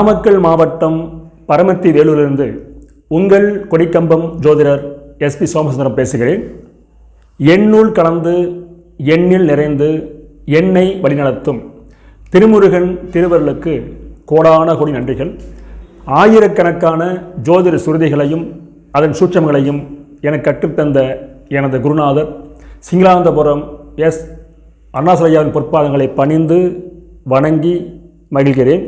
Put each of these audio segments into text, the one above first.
நாமக்கல் மாவட்டம் பரமத்தி வேலூரிலிருந்து உங்கள் கொடிக்கம்பம் ஜோதிடர் எஸ்பி சோமசுந்தரம் பேசுகிறேன். எண்ணுள் கலந்து எண்ணில் நிறைந்து எண்ணெய் வழிநடத்தும் திருமுருகன் திருவருளுக்கு கோடான கோடி நன்றிகள். ஆயிரக்கணக்கான ஜோதிட சுருதிகளையும் அதன் சூட்சங்களையும் எனக்கு கற்றுத்தந்த எனது குருநாதர் சிங்களாந்தபுரம் எஸ் அண்ணாசலையாவின் பொற்பாதங்களை பணிந்து வணங்கி மகிழ்கிறேன்.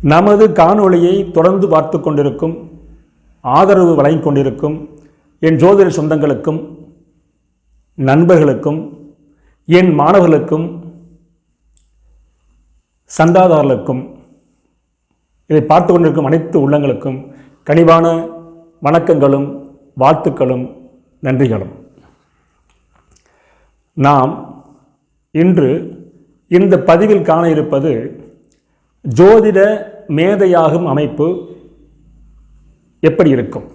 நமது காணொளியை தொடர்ந்து பார்த்து கொண்டிருக்கும் ஆதரவு வழங்கிக் கொண்டிருக்கும் என் ஜோதிட சொந்தங்களுக்கும் நண்பர்களுக்கும் என் மாணவர்களுக்கும் சந்தாதாரர்களுக்கும் இதை பார்த்து கொண்டிருக்கும் அனைத்து உள்ளங்களுக்கும் கனிவான வணக்கங்களும் வாழ்த்துக்களும் நன்றிகளும். நாம் இன்று இந்த பதிவில் காண இருப்பது ஜோதிட மேதையாகும் அமைப்பு எப்படி இருக்கும்?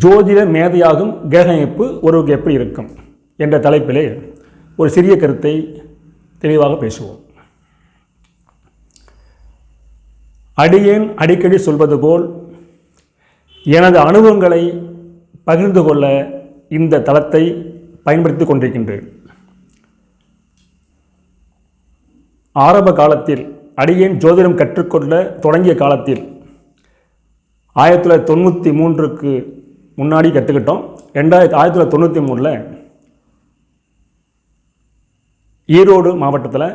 ஜோதிட மேதையாகும் கிரக அமைப்பு ஒருவருக்கு எப்படி இருக்கும்? என்ற தலைப்பிலே ஒரு சிறிய கருத்தை தெளிவாக பேசுவோம். அடியேன் அடிக்கடி சொல்வது போல் எனது அனுபவங்களை பகிர்ந்து கொள்ள இந்த தளத்தை பயன்படுத்தி கொண்டிருக்கின்றேன். ஆரம்ப காலத்தில் அடியேன் ஜோதிடம் கற்றுக்கொள்ள தொடங்கிய காலத்தில் ஆயிரத்தி தொள்ளாயிரத்தி தொண்ணூற்றி மூன்றுக்கு முன்னாடி கற்றுக்கிட்டோம். ரெண்டாயிரத்தி ஆயிரத்தி தொள்ளாயிரத்தி தொண்ணூற்றி மூணில் ஈரோடு மாவட்டத்தில்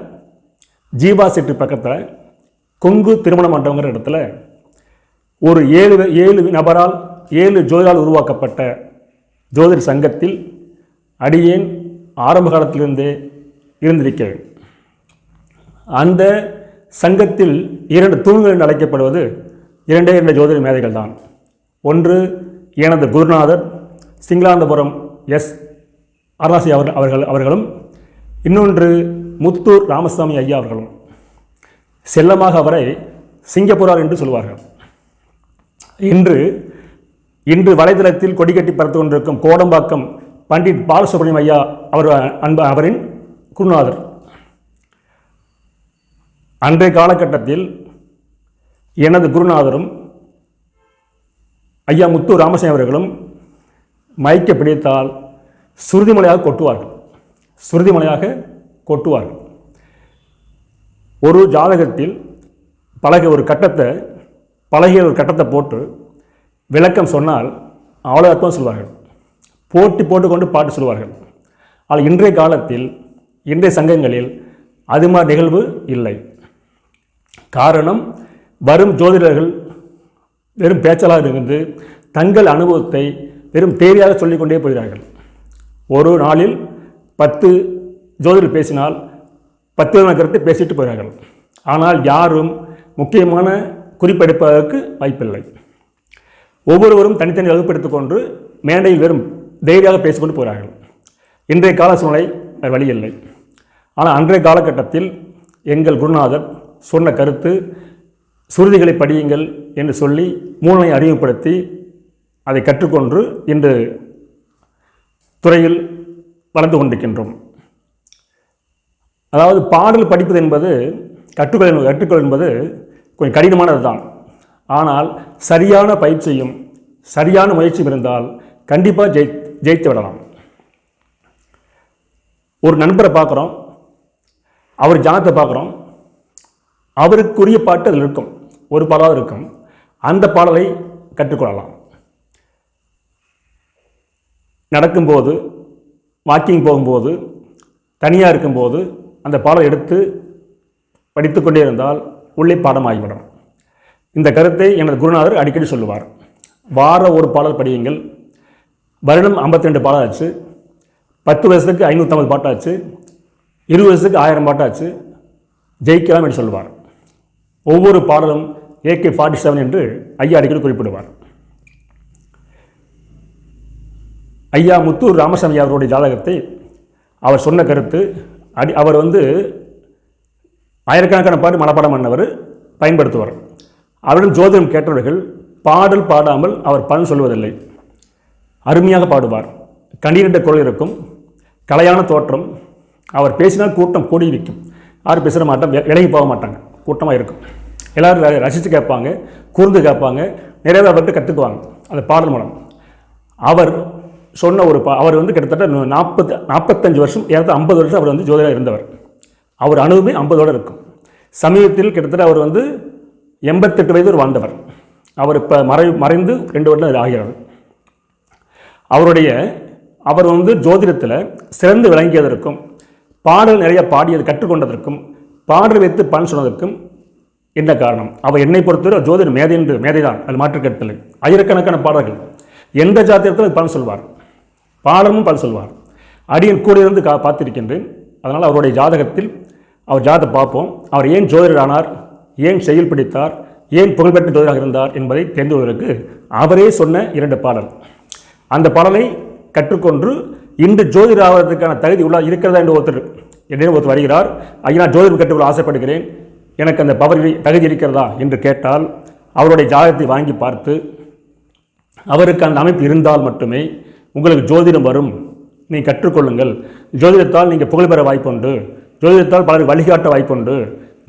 ஜீவா சிட்டி பக்கத்தில் கொங்கு திருமண மண்டபங்கிற இடத்துல ஒரு ஏழு ஏழு நபரால் ஏழு ஜோதிடால் உருவாக்கப்பட்ட ஜோதிட சங்கத்தில் அடியேன் ஆரம்ப காலத்திலிருந்தே இருந்திருக்கிறேன். அந்த சங்கத்தில் இரண்டு தூண்கள் என்று அழைக்கப்படுவது இரண்டே இரண்டு ஜோதிட மேதைகள் தான் ஒன்று எனது குருநாதர் சிங்களாந்தபுரம் எஸ். அருணாசி அவர் அவர்கள் அவர்களும் இன்னொன்று முத்தூர் ராமசாமி ஐயா அவர்களும். செல்லமாக அவரை சிங்கப்பூரார் என்று சொல்வார்கள். இன்று இன்று வலைதளத்தில் கொடிக்கட்டி பறத்து கொண்டிருக்கும் கோடம்பாக்கம் பண்டிட் பாலசுப்ரமணியம் ஐயா அவர் அன்ப அவரின் குருநாதர். அன்றைய காலகட்டத்தில் எனது குருநாதரும் ஐயா முத்து ராமசாமி அவர்களும் மயக்க பிடித்தால் சுருதிமலையாக கொட்டுவார்கள். சுருதிமலையாக கொட்டுவார்கள். ஒரு ஜாதகத்தில் பழக ஒரு கட்டத்தை பழகிய ஒரு கட்டத்தை போட்டு விளக்கம் சொன்னால் அவ்வளோ அர்த்தம் சொல்வார்கள். போட்டி போட்டுக்கொண்டு பாட்டு சொல்வார்கள். ஆனால் இன்றைய காலத்தில் இன்றைய சங்கங்களில் அது மாதிரி நிகழ்வு இல்லை. காரணம் வரும் ஜோதிடர்கள் வெறும் பேச்சலாக இருந்து தங்கள் அனுபவத்தை வெறும் தேவையாக சொல்லிக்கொண்டே போகிறார்கள். ஒரு நாளில் பத்து ஜோதிடர் பேசினால் பத்து விதமான கருத்தை பேசிட்டு போகிறார்கள். ஆனால் யாரும் முக்கியமான குறிப்பெடுப்பதற்கு வாய்ப்பில்லை. ஒவ்வொருவரும் தனித்தனி வகுப்பெடுத்துக் கொண்டு மேடையில் வெறும் தைரியாக பேசிக்கொண்டு போகிறார்கள். இன்றைய கால சூழ்நிலை வழியில்லை வழி இல்லை. ஆனால் அன்றைய காலகட்டத்தில் எங்கள் குருநாதர் சொன்ன கருத்து சுருதிகளை படியுங்கள் என்று சொல்லி மூலனை அறிமுகப்படுத்தி அதை கற்றுக்கொண்டு இன்று துறையில் வளர்ந்து கொண்டிருக்கின்றோம். அதாவது பாடல் படிப்பது என்பது கற்றுக்கொள் கற்றுக்கொள் என்பது கொஞ்சம் கடினமானது தான் ஆனால் சரியான பயிற்சியும் சரியான முயற்சியும் இருந்தால் கண்டிப்பாக ஜெய் ஜெயித்து விடலாம். ஒரு நண்பரை பார்க்குறோம். அவர் ஜானத்தை பார்க்குறோம். அவருக்குரிய பாட்டு அதில் இருக்கும். ஒரு பாடலாக இருக்கும். அந்த பாடலை கற்றுக்கொள்ளலாம். நடக்கும்போது வாக்கிங் போகும்போது தனியாக இருக்கும்போது அந்த பாடலை எடுத்து படித்துக்கொண்டே இருந்தால் உள்ளே பாடமாகிவிடும். இந்த கருத்தை எனது குருநாதர் அடிக்கடி சொல்லுவார். வார ஒரு பாடல் படியுங்கள். வருடம் ஐம்பத்தி ரெண்டு பாடல் ஆச்சு பத்து வருஷத்துக்கு ஐநூற்றம்பது பாட்டாச்சு. இருபது வருஷத்துக்கு ஆயிரம் பாட்டாச்சு. ஜெயிக்கலாம் என்று சொல்லுவார். ஒவ்வொரு பாடலும் ஏகே ஃபார்ட்டி செவன் என்று ஐயா அடிக்கடி குறிப்பிடுவார். ஐயா முத்தூர் ராமசாமி அவருடைய ஜாதகத்தை அவர் சொன்ன கருத்து அடி அவர் வந்து ஆயிரக்கணக்கான பாட்டு மனப்பாடம் பண்ணவர் பயன்படுத்துவார். அவரிடம் ஜோதிடம் கேட்டவர்கள் பாடல் பாடாமல் அவர் பலன் சொல்வதில்லை. அருமையாக பாடுவார். கண்ணீரிட்ட குரல் இருக்கும். கலையான தோற்றம். அவர் பேசினால் கூட்டம் கூடி நிற்கும் யாரும் பேசுகிற மாட்டோம் விலகி போக மாட்டாங்க. கூட்டமாக இருக்கும். எல்லோரும் ர- ரசித்து கேட்பாங்க கூர்ந்து கேட்பாங்க நிறைய பேர் அவர்கிட்ட கற்றுக்குவாங்க அந்த பாடல் மூலம். அவர் சொன்ன ஒரு பா அவர் வந்து கிட்டத்தட்ட நாற்பது நாற்பத்தஞ்சு வருஷம் ஏறத்த ஐம்பது வருஷம் அவர் வந்து ஜோதிடர் இருந்தவர். அவர் அனுபவமே ஐம்பதோடு இருக்கும். சமீபத்தில் கிட்டத்தட்ட அவர் வந்து எண்பத்தெட்டு வயது வாழ்ந்தவர். அவர் இப்போ மறை மறைந்து ரெண்டு வருடம் ஆகிறார் அவருடைய அவர் வந்து ஜோதிடத்தில் சிறந்து விளங்கியதற்கும் பாடல் நிறைய பாடியது கற்றுக்கொண்டதற்கும் பாடல் வைத்து பலன் சொன்னதற்கும் என்ன காரணம்? அவர் என்னை பொறுத்தவரை ஜோதிடர் மேதை என்று மேதைதான். அது மாற்றுக்கட்டலை ஆயிரக்கணக்கான பாடல்கள். எந்த ஜாத்திரத்தில் பலன் சொல்வார். பாடலும் பலன் சொல்வார். அடியின் கூட இருந்து கா பார்த்திருக்கின்றேன். அதனால் அவருடைய ஜாதகத்தில் அவர் ஜாதகத்தை பார்ப்போம். அவர் ஏன் ஜோதிடர் ஆனார் ஏன் செயல் பிடித்தார்? ஏன் புகழ்பெற்ற ஜோதிடராக இருந்தார்? என்பதை தெரிந்து கொள்வதற்கு அவரே சொன்ன இரண்டு பாடல். அந்த பாடலை கற்றுக்கொண்டு இன்று ஜோதிடர் ஆவதற்கான தகுதி உள்ள இருக்கிறதா என்று ஒருத்தர் என்னிடம் ஒருத்தர் வருகிறார். ஐயா நான் ஜோதிடம் கற்றுக்கொள்ள ஆசைப்படுகிறேன். எனக்கு அந்த பவர் தகுதி இருக்கிறதா என்று கேட்டால் அவருடைய ஜாதகத்தை வாங்கி பார்த்து அவருக்கு அந்த அமைப்பு இருந்தால் மட்டுமே உங்களுக்கு ஜோதிடம் வரும். நீ கற்றுக்கொள்ளுங்கள். ஜோதிடத்தால் நீங்கள் புகழ் பெற வாய்ப்புண்டு. ஜோதிடத்தால் பலருக்கு வழிகாட்ட வாய்ப்புண்டு.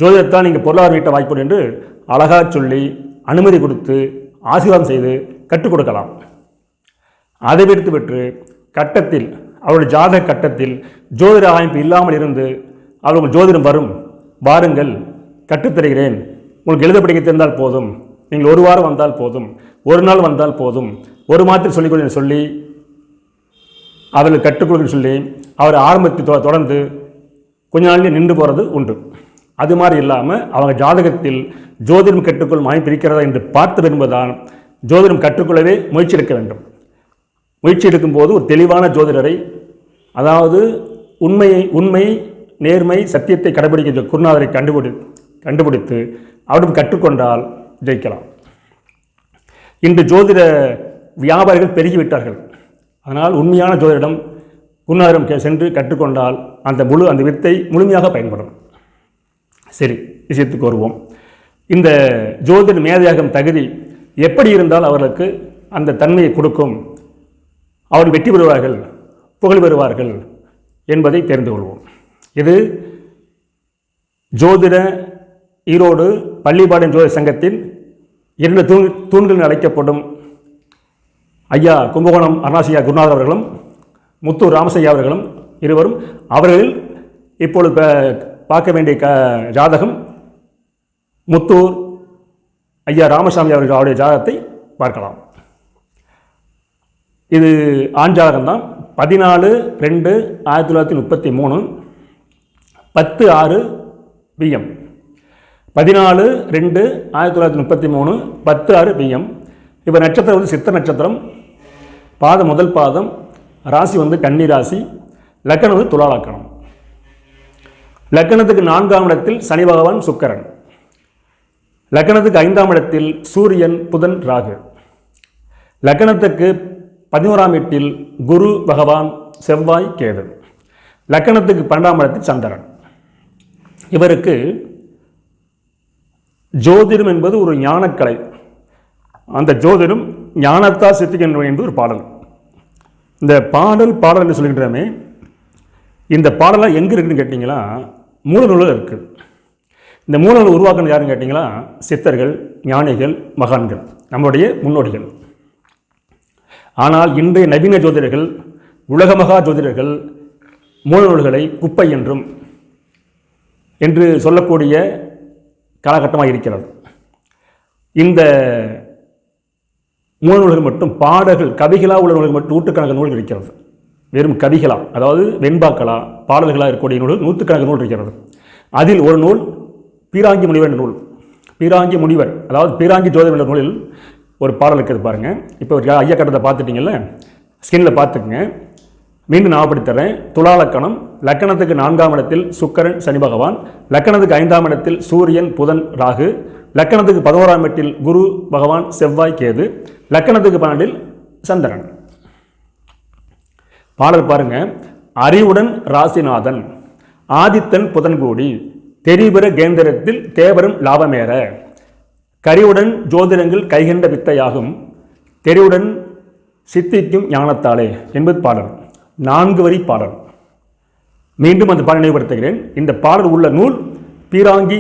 ஜோதிடத்தால் நீங்கள் பொருளாதாரம் ஈட்ட வாய்ப்புண்டு என்று அழகாக சொல்லி அனுமதி கொடுத்து ஆசீர்வாதம் செய்து கற்றுக் கொடுக்கலாம். அதை விடுத்து விட்டு கட்டத்தில் அவருடைய ஜாதக கட்டத்தில் ஜோதிட அமைப்பு இல்லாமல் இருந்து அவர்கள் ஜோதிடம் வரும். வாருங்கள் கற்றுத்தருகிறேன் உங்களுக்கு எழுத படிக்க தெரிந்தால் போதும். நீங்கள் ஒரு வாரம் வந்தால் போதும். ஒரு நாள் வந்தால் போதும். ஒரு மாதத்தில் சொல்லிக் கொடுங்க சொல்லி அவர்கள் கற்றுக் சொல்லி அவர் ஆரம்பத்தை தொ- தொடர்ந்து கொஞ்ச நாள்லயே நின்று போகிறது உண்டு. அது மாதிரி இல்லாமல் அவங்க ஜாதகத்தில் ஜோதிடம் கற்றுக்கொள்ளும் அமைப்பு இருக்கிறதா என்று பார்த்து விரும்புதான் ஜோதிடம் கற்றுக்கொள்ளவே முயற்சி எடுக்க வேண்டும். முயற்சி எடுக்கும்போது ஒரு தெளிவான ஜோதிடரை அதாவது உண்மையை உண்மை நேர்மை சத்தியத்தை கடைபிடிக்கின்ற குருநாதரை கண்டுபிடி கண்டுபிடித்து அவரும் கற்றுக்கொண்டால் ஜெயிக்கலாம். இன்று ஜோதிட வியாபாரிகள் பெருகிவிட்டார்கள். அதனால் உண்மையான ஜோதிடம் குருநாதரம் சென்று கற்றுக்கொண்டால் அந்த முழு அந்த வித்தை முழுமையாக பயன்படும். சரி விஷயத்துக்கு வருவோம். இந்த ஜோதிட மேதையாகும் தகுதி எப்படி இருந்தால் அவர்களுக்கு அந்த தன்மையை கொடுக்கும். அவர்கள் வெற்றி பெறுவார்கள் புகழ் பெறுவார்கள் என்பதை தெரிந்து கொள்வோம். இது ஜோதிட ஈரோடு பள்ளிப்பாளையம் ஜோதிட சங்கத்தின் இரண்டு தூண் தூண்கள் அழைக்கப்படும் ஐயா கும்பகோணம் அருணாசியா குருநாதர் அவர்களும் முத்தூர் ராமசையா அவர்களும் இருவரும் அவர்களில் இப்பொழுது ப- பார்க்க வேண்டிய க ஜாதகம் முத்தூர் ஐயா ராமசாமி அவர்கள் அவருடைய ஜாதகத்தை பார்க்கலாம். இது ஆண் தான் பதினாலு ரெண்டு ஆயிரத்தி தொள்ளாயிரத்தி முப்பத்தி மூணு. பத்து ஆறு பிஎம். பதினாலு ரெண்டு ஆயிரத்தி தொள்ளாயிரத்தி முப்பத்தி மூணு. பத்து ஆறு பிஎம். இப்போ நட்சத்திரம் வந்து சித்த நட்சத்திரம். பாதம் முதல் பாதம். ராசி வந்து கன்னி ராசி. லக்கணம் வந்து துலா லக்கணம். லக்கணத்துக்கு நான்காம் இடத்தில் சனி பகவான் சுக்கரன். லக்கணத்துக்கு ஐந்தாம் இடத்தில் சூரியன் புதன் ராகு. லக்கணத்துக்கு பதினோராம் வீட்டில் குரு பகவான் செவ்வாய் கேது. லக்கணத்துக்கு பன்னெண்டாம் இடத்தில் சந்திரன். இவருக்கு ஜோதிடம் என்பது ஒரு ஞானக்கலை. அந்த ஜோதிடம் ஞானத்தால் சித்திக்கின்ற என்பது ஒரு பாடல். இந்த பாடல் பாடல் என்று சொல்கின்றமே இந்த பாடலாம் எங்கே இருக்குன்னு கேட்டிங்களா மூலநூலில் இருக்குது இந்த மூலநூல் உருவாக்கணும் யாருன்னு கேட்டிங்களா சித்தர்கள் ஞானிகள் மகான்கள் நம்முடைய முன்னோடிகள். ஆனால் இன்றைய நவீன ஜோதிடர்கள் உலகமகா ஜோதிடர்கள் மூலநூல்களை குப்பை என்றும் என்று சொல்லக்கூடிய காலகட்டமாக இருக்கிறது இந்த மூலநூல்கள் மட்டும் பாடல்கள் கவிகளா உள்ள நூல்கள் மட்டும் நூற்றுக்கணக்கான நூல்கள் இருக்கிறது. வெறும் கவிகளா அதாவது வெண்பாக்களா பாடல்களாக இருக்கக்கூடிய நூல்கள் நூற்றுக்கணக்கான நூல் இருக்கிறது. அதில் ஒரு நூல் பீராங்கி முனிவர் என்ற நூல் பீராங்கி முனிவர் அதாவது பீராங்கி ஜோதிடர் என்ற நூலில் ஒரு பாடல் இருக்கிறது பாருங்கள் இப்போ ஒரு ஐயா கட்டத்தை பார்த்துட்டிங்கல்ல? ஸ்கின்னில் பார்த்துக்குங்க. மீண்டும் ஞாபகப்படுத்துறேன் துலா லக்கணம் லக்கணத்துக்கு நான்காம் இடத்தில் சுக்கரன் சனி பகவான். லக்கணத்துக்கு ஐந்தாம் இடத்தில் சூரியன் புதன் ராகு. லக்கணத்துக்கு பதினோராம் இடத்தில் குரு பகவான் செவ்வாய் கேது. லக்கணத்துக்கு பன்னெண்டில் சந்திரன். பாடல் பாருங்க. அறிவுடன் ராசிநாதன் ஆதித்தன் புதன்கூடி தெரிபெற கேந்திரத்தில் தேவரும் லாபமேற. கரிவுடன் ஜோதிடங்கள் கைகண்ட வித்தையாகும். தெரிவுடன் சித்திக்கும் ஞானத்தாலே என்பது பாடல். நான்கு வரி பாடல். மீண்டும் அந்த பாடல் நினைவுபடுத்துகிறேன். இந்த பாடல் உள்ள நூல் பீராங்கி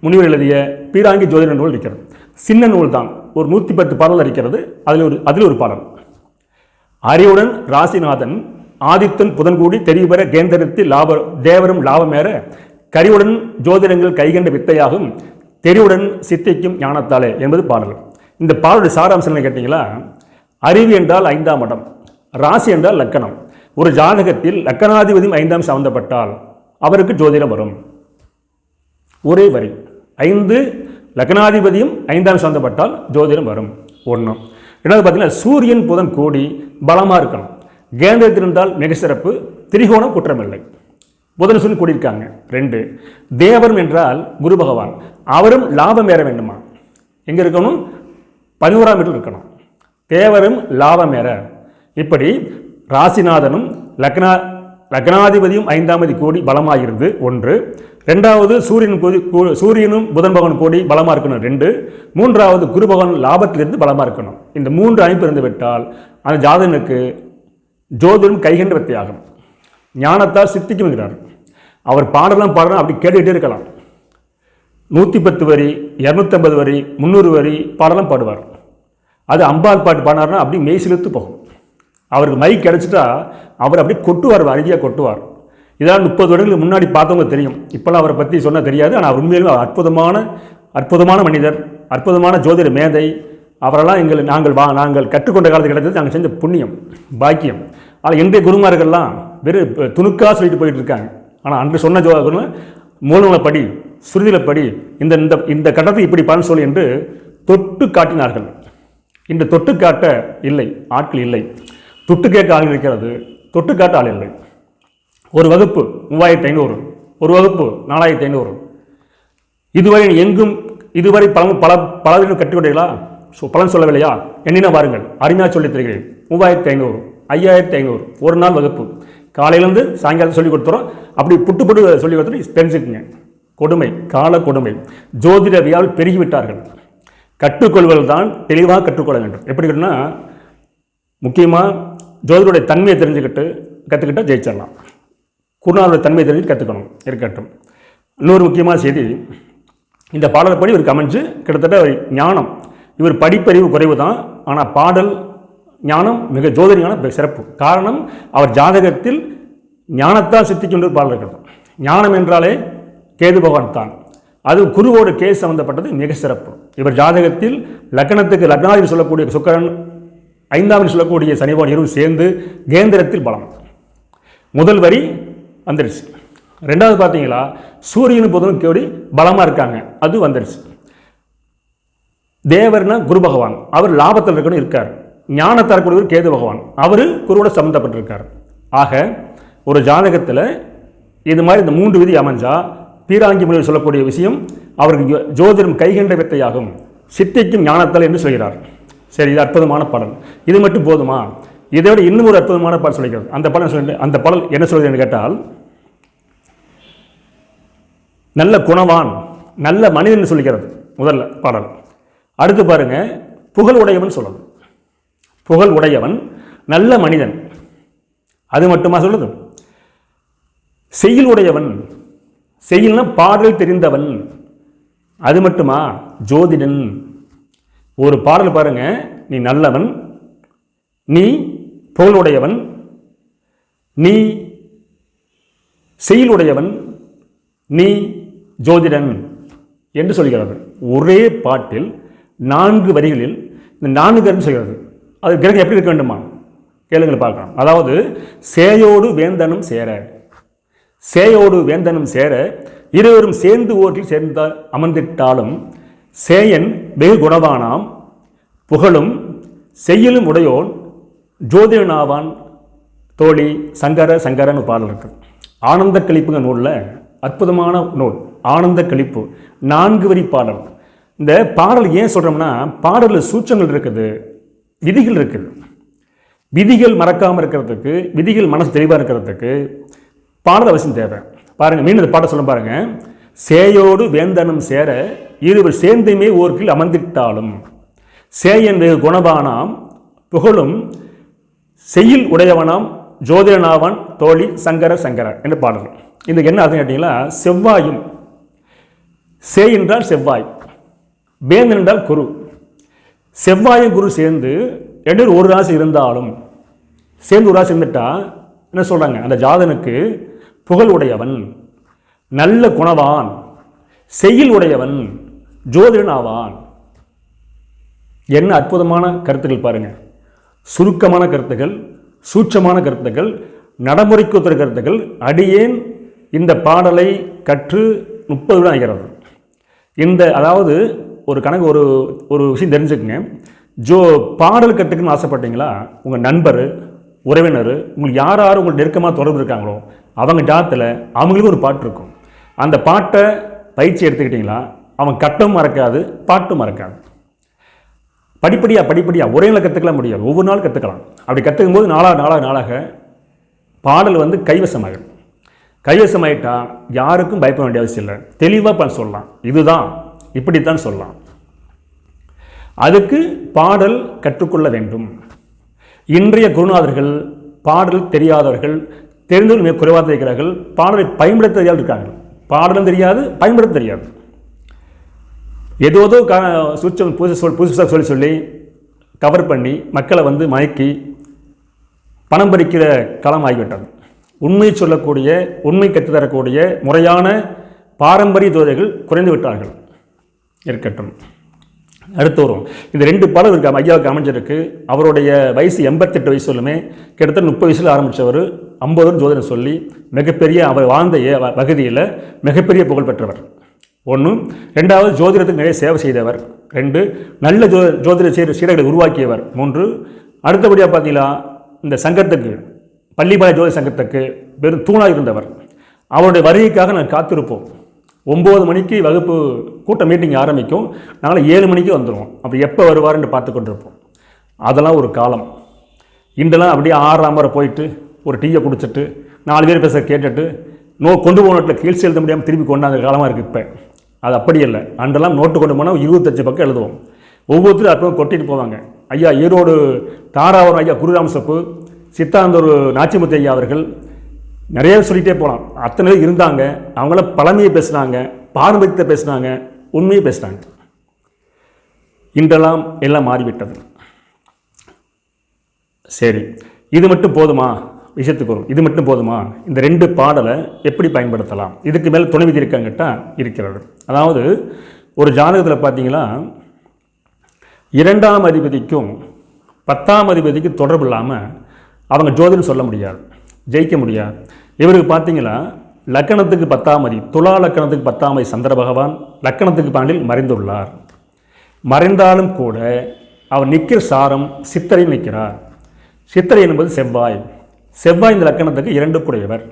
முனிவர் எழுதிய பீராங்கி ஜோதிட நூல் இருக்கிறது. சின்ன நூல் தான். ஒரு நூற்றி பத்து பாடல் இருக்கிறது. அதில் ஒரு அதில் ஒரு பாடல். அறிவுடன் ராசிநாதன் ஆதித்தன் புதன்கூடி தெரிவுபெற கேந்திரத்தில் லாப தேவரும் லாபமேற கரிவுடன் ஜோதிடங்கள் கைகண்ட வித்தையாகும். தெரிவுடன் சித்திக்கும் ஞானத்தாலே என்பது பாடல். இந்த பாடலுடைய சாராம்சம் கேட்டிங்களா? அறிவு என்றால் ஐந்தாம் இடம் ராசி என்றால் லக்கணம். ஒரு ஜாதகத்தில் லக்கணாதிபதியும் ஐந்தாம் சம்பந்தப்பட்டால் அவருக்கு ஜோதிடம் வரும். ஒரே வரி ஐந்து லக்னாதிபதியும் ஐந்தாம் சம்மந்தப்பட்டால் ஜோதிடம் வரும். ஒன்று ரெண்டாவது பார்த்தீங்கன்னா சூரியன் புதன் கூடி பலமாக இருக்கணும். கேந்திரத்தில் இருந்தால் மிக சிறப்பு திரிகோணம் குற்றமில்லை. புதன் சொல்லி கூடியிருக்காங்க. ரெண்டு தேவரும் என்றால் குரு பகவான். அவரும் லாபம் ஏற வேண்டுமா? எங்கே இருக்கணும்? பதினோராம் வீட்டில் இருக்கணும். தேவரும் லாபம் ஏற. இப்படி ராசிநாதனும் லக்னா லக்னாதிபதியும் ஐந்தாமதி கோடி பலமாக இருந்து ஒன்று ரெண்டாவது சூரியன் கோடி சூரியனும் புதன் பகவான் கோடி பலமாக இருக்கணும். ரெண்டு மூன்றாவது குரு பகவான் லாபத்திலிருந்து பலமாக இருக்கணும். இந்த மூன்று அமைப்பு இருந்து விட்டால் அந்த ஜாதகனுக்கு ஜோதிடம் கைகண்ட வித்தியாகும். ஞானத்தால் சித்திக்கும்ங்கிறார். அவர் பாடலாம் பாடலாம் அப்படி கேட்டுக்கிட்டே இருக்கலாம். நூற்றி பத்து வரி இரநூத்தம்பது வரி முந்நூறு வரி பாடலாம் பாடுவார். அது அம்பாள் பாட்டு பாடினார்னா அப்படி மெய் சிலுத்து போகும். அவருக்கு மைக் கிடச்சிட்டா அவர் அப்படியே கொட்டுவார் அருகியாக கொட்டுவார். இதெல்லாம் முப்பது வருடங்களுக்கு முன்னாடி பார்த்தவங்க தெரியும். இப்போல்லாம் அவரை பற்றி சொன்னால் தெரியாது. ஆனால் அவர் உண்மையிலுமே அற்புதமான அற்புதமான மனிதர் அற்புதமான ஜோதிட மேதை. அவரெல்லாம் எங்கள் நாங்கள் வா நாங்கள் கற்றுக்கொண்ட காலத்தில் கிடைத்தது நாங்கள் செஞ்ச புண்ணியம் பாக்கியம். ஆனால் இன்றைய குருமார்கள்லாம் வெறும் துணுக்காக சொல்லிட்டு போயிட்டு இருக்காங்க. ஆனால் அன்று சொன்ன ஜோ மூலங்களை படி சுருதியில படி இந்த இந்த இந்த கட்டத்தை இப்படி பலன் சொல்லி என்று தொட்டு காட்டினார்கள். இந்த தொட்டு காட்ட இல்லை ஆட்கள் இல்லை. தொட்டு கேட்க ஆள் இருக்கிறது தொட்டு காட்ட ஆள் இல்லை. ஒரு வகுப்பு மூவாயிரத்தி ஐநூறு ஒரு வகுப்பு நாலாயிரத்தி ஐநூறு. இதுவரை எங்கும் இதுவரை பல பல பல கட்டுக்கொண்டீர்களா ஸோ பலன் சொல்லவில்லையா? என்னென்ன வாருங்கள் அருமையாக சொல்லித் தருகிறேன். மூவாயிரத்தி ஐநூறு ஐயாயிரத்தி ஐநூறு ஒரு நாள் வகுப்பு. காலையிலேருந்து சாயங்காலம் சொல்லி கொடுத்துறோம். அப்படி புட்டு புட்டு சொல்லி கொடுத்துட்டு தெரிஞ்சுக்குங்க கொடுமை கால கொடுமை. ஜோதிடவியால் பெருகிவிட்டார்கள். கற்றுக்கொள்வதில் தான் தெளிவாக கற்றுக்கொள்ள வேண்டும். எப்படி கேட்டோம்னா முக்கியமாக ஜோதிடருடைய தன்மையை தெரிஞ்சுக்கிட்டு கற்றுக்கிட்டால் ஜெயிச்சிடலாம். குருநாதருடைய தன்மையை தெரிஞ்சு கற்றுக்கணும். இருக்கட்டும். இன்னொரு முக்கியமான செய்தி இந்த பாடல்படி இவர் அமைஞ்சு கிட்டத்தட்ட ஞானம். இவர் படிப்பறிவு குறைவு தான் ஆனால் பாடல் ஞானம் மிக ஜோதிட ஞானம் சிறப்பு. காரணம் அவர் ஜாதகத்தில் ஞானத்தால் சித்திக்கொண்டு பாடல் இருக்கிறது ஞானம் என்றாலே கேது பகவான் தான். அது குருவோட கேஸ் சம்பந்தப்பட்டது மிக சிறப்பு. இவர் ஜாதகத்தில் லக்னத்துக்கு லக்னாதிபதி சொல்லக்கூடிய சுக்கரன் ஐந்தாம் சொல்லக்கூடிய சனிபவன் இருவும் சேர்ந்து கேந்திரத்தில் பலம். முதல் வரி வந்துருச்சு. ரெண்டாவது பார்த்தீங்களா சூரியன் புதனும் கேடி பலமாக இருக்காங்க. அது வந்துருச்சு. தேவர்னா குரு பகவான். அவர் லாபத்தில் இருக்கணும் இருக்கார். ஞான தரக்கூடியவர் கேது பகவான். அவர் குருவோட சம்மந்தப்பட்டிருக்கார் ஆக ஒரு ஜாதகத்தில் இது மாதிரி இந்த மூன்று விதி அமைஞ்சால் பீராங்கி முனிவர் சொல்லக்கூடிய விஷயம் அவருக்கு ஜோ- ஜோதிடம் கைகண்ட வித்தையாகும். சித்திக்கும் ஞானத்தால் என்று சொல்கிறார். சரி இது அற்புதமான பலன் இது மட்டும் போதுமா? இதை விட இன்னும் ஒரு அற்புதமான பலன் சொல்லிக்கிறது அந்த பலன் சொல்லி அந்த பலன் என்ன சொல்கிறது என்று கேட்டால் நல்ல குணவான் நல்ல மனிதன் சொல்லிக்கிறது முதல்ல பாடல். அடுத்து பாருங்க புகழ் உடையவன் சொல்லணும். புகழ் உடையவன் நல்ல மனிதன். அது மட்டுமா சொல்லுது? செய்யுள் உடையவன் செய்யுள்னா பாடல் தெரிந்தவன். அது மட்டுமா? ஜோதிடன். ஒரு பாடல் பாருங்க. நீ நல்லவன் நீ புகழுடையவன் நீ செயலுடையவன் நீ ஜோதிடன் என்று சொல்கிறது ஒரே பாட்டில் நான்கு வரிகளில் இந்த நான்கு கருத்து சொல்கிறது. அது கிரகம் எப்படி இருக்க வேண்டுமா? கேளுங்கள் பார்க்கலாம். அதாவது சேயோடு வேந்தனும் சேர. சேயோடு வேந்தனும் சேர இருவரும் சேர்ந்து ஓட்டில் சேர்ந்த அமர்ந்திட்டாலும் சேயன் வெகு குணவானாம். புகழும் செய்யலும் உடையோன் ஜோதிடனாவான் தோழி சங்கர சங்கரன்னு பாடல் இருக்கு. ஆனந்த கழிப்புங்க நூலில் அற்புதமான நூல். ஆனந்த கழிப்பு. நான்கு வரி பாடல். இந்த பாடல் ஏன் சொல்கிறோம்னா பாடலில் சூச்சங்கள் இருக்குது. விதிகள் இருக்குது விதிகள் மறக்காமல் இருக்கிறதுக்கு விதிகள் மனசு தெளிவாக இருக்கிறதுக்கு பாடல் அவசியம் தேவை. பாருங்கள் மீண்டும் இந்த பாட்டை சொல்ல பாருங்கள் சேயோடு வேந்தனும் சேர இருவர் சேர்ந்துமே ஓர்க்கில் அமர்ந்திட்டாலும் சேயன் வெகு குணபானாம் புகழும் செய்யில் உடையவனாம் ஜோதிடனாவன் தோழி சங்கர சங்கர என்று பாடல். இதுக்கு என்ன அர்த்தம் கேட்டிங்கன்னா செவ்வாயும். சே என்றால் செவ்வாய். வேந்தன் என்றால் குரு. செவ்வாயும் குரு சேர்ந்து ரெண்டு ஒரு ராசி இருந்தாலும் சேர்ந்து ஒரு ராசி இருந்துட்டா என்ன சொல்கிறாங்க அந்த ஜாதனுக்கு புகழ் உடையவன் நல்ல குணவான் செயல் உடையவன் ஜோதிடன் ஆவான். என்ன அற்புதமான கருத்துக்கள் பாருங்கள் சுருக்கமான கருத்துக்கள் சூட்சமான கருத்துக்கள் நடைமுறைக்கு ஒத்துற கருத்துக்கள். அடியேன் இந்த பாடலை கற்று முப்பது ஆகிறது இந்த அதாவது ஒரு கணக்கு ஒரு ஒரு விஷயம் தெரிஞ்சுக்கங்க. ஜோ பாடல் கற்றுக்குன்னு ஆசைப்பட்டீங்களா? உங்கள் நண்பர் உறவினர் உங்களுக்கு யார் யார் உங்களுக்கு நெருக்கமாக தொடர்பு இருக்காங்களோ அவங்க டாத்தில் அவங்களுக்கு ஒரு பாட்டு இருக்கும். அந்த பாட்டை பயிற்சி எடுத்துக்கிட்டிங்களா? அவன் கட்டம் மறக்காது பாட்டும் மறக்காது. படிப்படியாக படிப்படியாக ஒரே நாள் கற்றுக்கலாம் முடியாது. ஒவ்வொரு நாள் கற்றுக்கலாம் அப்படி கற்றுக்கும் போது நாளாக நாளாக நாளாக பாடல் வந்து கைவசமாகிடும் கைவசமாயிட்டால் யாருக்கும் பயப்பட வேண்டிய அவசியம் இல்லை. தெளிவாக பண்ண சொல்லலாம். இதுதான் இப்படித்தான் சொல்லலாம். அதுக்கு பாடல் கற்றுக்கொள்ள வேண்டும். இன்றைய குருநாதர்கள் பாடல் தெரியாதவர்கள் தெரிந்தவர்கள் மிக குறைவாக இருக்கிறார்கள். பாடலை பயன்படுத்த தெரியாமல் இருக்காங்க பாடலும் தெரியாது பயன்படுத்த தெரியாது. ஏதோதோ கா சுவிட்சம் புதுசு சொல் புதுசாக சொல்லி சொல்லி கவர் பண்ணி மக்களை வந்து மயக்கி பணம் பறிக்கிற களம் ஆகிவிட்டது. உண்மை சொல்லக்கூடிய உண்மை கற்றுத்தரக்கூடிய முறையான பாரம்பரிய ஜோதிடர்கள் குறைந்து விட்டார்கள். இருக்கட்டும். அடுத்து வரும் இந்த ரெண்டு பாடல் இருக்க ஐயாவுக்கு அமைஞ்சிருக்கு. அவருடைய வயசு எண்பத்தெட்டு வயசு சொல்லுமே கிட்டத்தட்ட முப்பது வயசில் ஆரம்பித்தவர் ஐம்பது ஜோதிடம் சொல்லி மிகப்பெரிய அவர் வாழ்ந்த பகுதியில் மிகப்பெரிய புகழ் பெற்றவர். ஒன்று ரெண்டாவது ஜோதிடத்துக்கு நிறைய சேவை செய்தவர். ரெண்டு. நல்ல ஜோ ஜோதிட சீர சீடர்களை உருவாக்கியவர். மூன்று. அடுத்தபடியாக பார்த்தீங்கன்னா இந்த சங்கத்துக்கு பள்ளிப்பாளைய ஜோதிட சங்கத்துக்கு வெறும் தூணாக இருந்தவர். அவருடைய வருகைக்காக நான் காத்திருப்போம். ஒம்பது மணிக்கு வகுப்பு கூட்ட மீட்டிங் ஆரம்பிக்கும். நாங்கள் ஏழு மணிக்கு வந்துடுவோம் அப்படி எப்போ வருவாருன்னு பார்த்து கொண்டிருப்போம் அதெல்லாம் ஒரு காலம். இன்றெல்லாம் அப்படியே ஆறாம் வரை போயிட்டு ஒரு டீயை குடிச்சிட்டு நாலு பேர் பேச கேட்டுட்டு நோ கொண்டு போனட்டில் கீழ்ச்சி எழுத முடியாமல் திருப்பி கொண்டாந்த காலமாக இருக்குது இப்போ. அது அப்படி இல்லை. அன்றெல்லாம் நோட்டு கொண்டு போனால் இருபத்தஞ்சு பக்கம் எழுதுவோம். ஒவ்வொருத்தரும் அப்புறம் கொட்டிட்டு போவாங்க. ஐயா ஈரோடு தாராவரம் ஐயா குருராம் சப்பு சித்தாந்தூர் நாச்சிமுத்து ஐயா அவர்கள் நிறைய சொல்லிகிட்டே போகலாம் அத்தனை பேர் இருந்தாங்க. அவங்கள பழமையை பேசுனாங்க. பாரம்பரியத்தை பேசுனாங்க. உண்மையை பேசுனாங்க. இன்றெல்லாம் எல்லாம் மாறிவிட்டது. சரி. இது மட்டும் போதுமா? விஷயத்துக்கு வரும். இது மட்டும் போதுமா? இந்த ரெண்டு பாடலை எப்படி பயன்படுத்தலாம்? இதுக்கு மேலே துணை விதி இருக்காங்கட்டா இருக்கிறது. அதாவது ஒரு ஜாதகத்தில் பார்த்தீங்களா இரண்டாம் அதிபதிக்கும் பத்தாம் அதிபதிக்கும் தொடர்பு இல்லாமல் அவங்க ஜோதிடம் சொல்ல முடியாது. ஜெயிக்க முடியாது இவருக்கு பார்த்தீங்களா? லக்கணத்துக்கு பத்தாமதி துலா லக்கணத்துக்கு பத்தாமதி சந்திர பகவான் லக்கணத்துக்கு பாண்டில் மறைந்துள்ளார். மறைந்தாலும் கூட அவர் நிற்கிற சாரம் சித்தரையும் நிற்கிறார். சித்திரை என்பது செவ்வாய். செவ்வாய் இந்த லக்கணத்துக்கு இரண்டு குடையவர்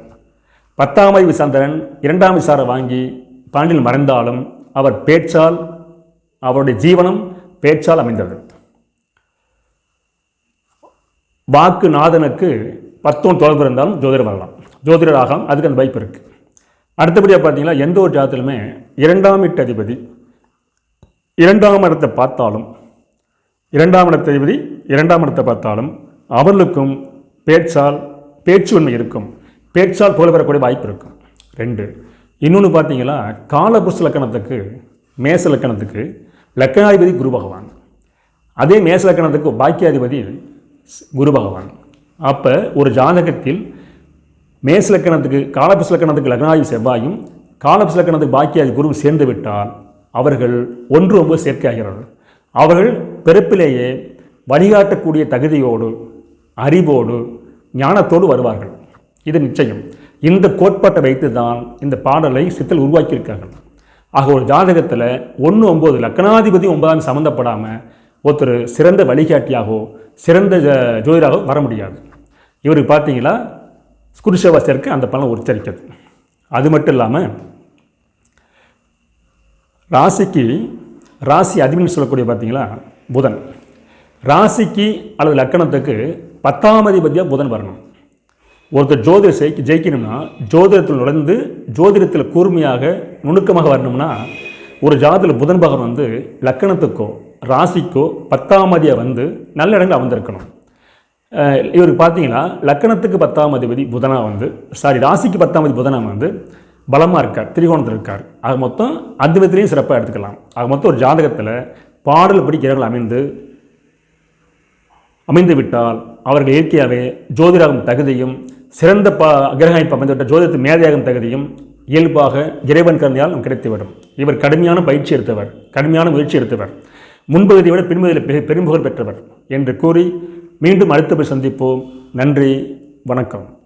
பத்தாம் விசாந்தரன் சந்திரன் இரண்டாம் விசாரை வாங்கி பாண்டில் மறைந்தாலும் அவர் பேச்சால் அவருடைய ஜீவனம் பேச்சால் அமைந்தது. வாக்கு நாதனுக்கு பத்தும் தொடர்பு இருந்தாலும் ஜோதிடர் வரலாம். ஜோதிடர் ஆகலாம் அதுக்கு அந்த வாய்ப்பு இருக்குது அடுத்தபடியாக பார்த்தீங்கன்னா எந்த ஒரு ஜாதத்திலுமே இரண்டாம் இட்டு அதிபதி இரண்டாம் இடத்தை பார்த்தாலும் இரண்டாம் இடத்த அதிபதி இரண்டாம் இடத்தை பார்த்தாலும் அவர்களுக்கும் பேச்சால் பேச்சுண்மை இருக்கும். பேச்சால் புகழ் பெறக்கூடிய வாய்ப்பு இருக்கும். ரெண்டு இன்னொன்று பார்த்தீங்கன்னா காலபுருஷ லக்கணத்துக்கு மேச லக்கணத்துக்கு லக்கணாதிபதி குரு பகவான். அதே மேச லக்கணத்துக்கு பாக்கியாதிபதி குரு பகவான். அப்போ ஒரு ஜாதகத்தில் மேச லக்கணத்துக்கு காலபுருஷ லக்கணத்துக்கு லக்னாதி செவ்வாயும் காலபுருஷ லக்கணத்துக்கு பாக்கியாதி குருவும் சேர்ந்து விட்டால் அவர்கள் ஒன்று ஒன்பது சேர்க்கையாகிறார்கள். அவர்கள் பிறப்பிலேயே வழிகாட்டக்கூடிய தகுதியோடு அறிவோடு ஞானத்தோடு வருவார்கள். இது நிச்சயம். இந்த கோட்பாட்டை வைத்து தான் இந்த பாடலை சித்தல் உருவாக்கியிருக்கார்கள். ஆக ஒரு ஜாதகத்தில் ஒன்று ஒம்பது லக்னாதிபதி ஒன்பதாம் சம்மந்தப்படாமல் ஒருத்தர் சிறந்த வழிகாட்டியாகவோ சிறந்த ஜ- வர முடியாது. இவருக்கு பார்த்தீங்களா? ஸ்குருஷவாசியருக்கு அந்த பலன் உச்சரிக்கிறது அது மட்டும் இல்லாமல் ராசிக்கு ராசி அதிபன் சொல்லக்கூடிய பார்த்தீங்களா? புதன். ராசிக்கு அல்லது லக்கணத்துக்கு பத்தாம் அதிபதியாக புதன் வரணும். ஒருத்தர் ஜோதிட செய்கி ஜெயிக்கணும்னா ஜோதிடத்தில் நுழைந்து ஜோதிடத்தில் கூர்மையாக நுணுக்கமாக வரணும்னா ஒரு ஜாதத்தில் புதன் பகவான் வந்து லக்கணத்துக்கோ ராசிக்கோ பத்தாம் அதியாக வந்து நல்ல இடங்கள் அமர்ந்திருக்கணும். இவருக்கு பார்த்தீங்கன்னா லக்கணத்துக்கு பத்தாம் அதிபதி புதனா வந்து சாரி ராசிக்கு பத்தாம் அதிபதி புதனா வந்து பலமாக இருக்கார் திரிகோணத்தில் இருக்கார். அது மொத்தம் அதிபத்திலையும் சிறப்பாக எடுத்துக்கலாம். அது மொத்தம் ஒரு ஜாதகத்தில் பாடல் படிக்கிறவர்கள் அமைந்து அமைந்து விட்டால் அவர்கள் இயற்கையாகவே ஜோதிடாகும் தகுதியும் சிறந்த ப கிரகம் அமைந்துவிட்ட ஜோதிடத்து மேதையாகும் தகுதியும் இயல்பாக இறைவன் கருணையால் நமக்கு கிடைத்துவிடும் இவர் கடுமையான பயிற்சி எடுத்தவர் கடுமையான முயற்சி எடுத்தவர். முன்பகுதியை விட பின்பகுதியில் பெரும்புகழ் பெற்றவர் என்று கூறி மீண்டும் அடுத்த போய் சந்திப்போம் நன்றி வணக்கம்.